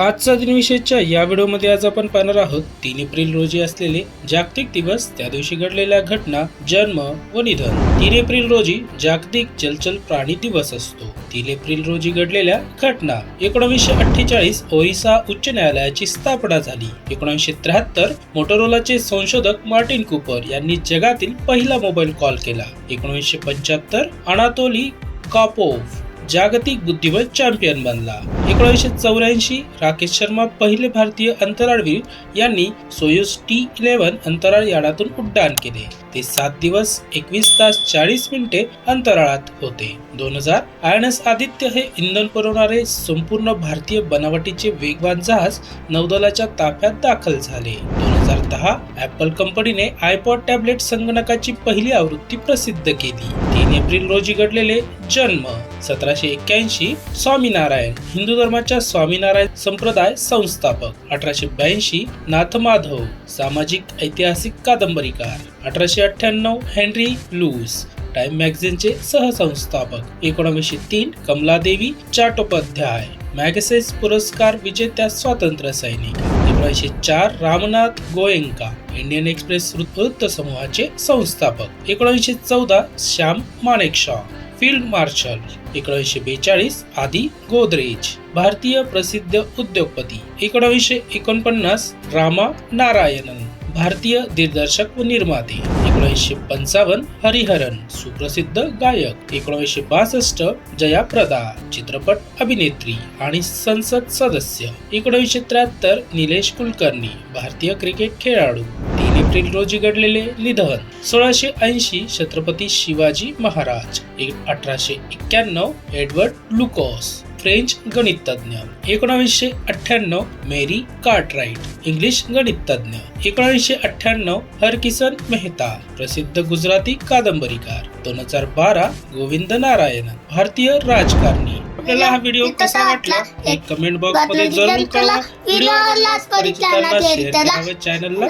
आजचा दिनविशेषच्या या व्हिडिओमध्ये आज आपण पाहणार आहोत तीन एप्रिल रोजी असलेले जागतिक दिवस त्या दिवशी घडलेल्या घटना जन्म व निधन. तीन एप्रिल रोजी जागतिक जलचल प्राणी दिवस असतो. तीन एप्रिल रोजी घडलेल्या घटना. एकोणीसशे अठ्ठेचाळीस ओरिसा उच्च न्यायालयाची स्थापना झाली. एकोणीसशे त्र्याहत्तर मोटोरोलाचे संशोधक मार्टिन कुपर यांनी जगातील पहिला मोबाईल कॉल केला. एकोणीसशे पंच्याहत्तर अनातोली कापोव जागतिक बुद्धिबळ चॅम्पियन बनला. एकोणीसशे चौऱ्याऐंशी राकेश शर्मा पहिले भारतीय अंतराळवीर यांनी सोयुस टी इलेव्हन अंतराळ यानातून उड्डाण केले. ते सात दिवस एकवीस तास चाळीस मिनिटे अंतराळात होते. दोन हजार आय एन एस आदित्य हे इंधन पुरवणारे संपूर्ण भारतीय बनावटीचे वेगवान जहाज नौदलाच्या ताफ्यात दाखल झाले. दोन हजार दहा ऍपल कंपनीने आयपॉड टॅबलेट संगणकाची पहिली आवृत्ती प्रसिद्ध केली. तीन एप्रिल रोजी घडलेले जन्म सतराशे एक्क्याऐंशी स्वामीनारायण हिंदू धर्माच्या स्वामीनारायण संप्रदाय संस्थापक. अठराशे ब्याऐंशी नाथ माधव सामाजिक ऐतिहासिक कादंबरीकार. अठराशे अठ्ठ्याण्णव हेनरी लूस टाइम मॅगझिनचे सहसंस्थापक. एकोणीसशे तीन कमलादेवी चाटोपाध्याय. मॅगसेस पुरस्कार विजेत्या स्वातंत्र्य सैनिक. एकोणीसशे चार रामनाथ गोयंका. इंडियन एक्सप्रेस वृत्त समूहाचे संस्थापक. एकोणीसशे चौदा श्याम माणेकशॉ. फील्ड मार्शल एकोणीसशे बेचाळीस आदी गोदरेज. भारतीय प्रसिद्ध उद्योगपती. एकोणीसशे एकोणपन्नास रामा नारायणन. भारतीय दिग्दर्शक व निर्माते. एकोणीसशे पंचावन्न हरिहरन सुप्रसिद्ध गायक एकोणीसशे बासष्ट जयाप्रदा चित्रपट अभिनेत्री आणि संसद सदस्य. एकोणीसशे त्र्याहत्तर निलेश कुलकर्णी भारतीय क्रिकेट खेळाडू. तीन एप्रिल रोजी घडलेले निधन सोळाशे ऐंशी छत्रपती शिवाजी महाराज एक- अठराशे एक्क्याण्णव एडवर्ड लुकॉस. फ्रेंच गणितज्ञ. एकोणावीसशे अठ्ठ्याण्णव मेरी कार्टराईट इंग्लिश गणितज्ञ. एकोणावीसशे अठ्ठ्याण्णव हरकिसन मेहता. प्रसिद्ध गुजराती कादंबरीकार. दोन हजार बारा गोविंद नारायण भारतीय राजकारणी. आपल्याला हा व्हिडिओ कसा वाटला? हे कमेंट बॉक्समध्ये जरूर कळवा. व्हिडिओ चॅनलला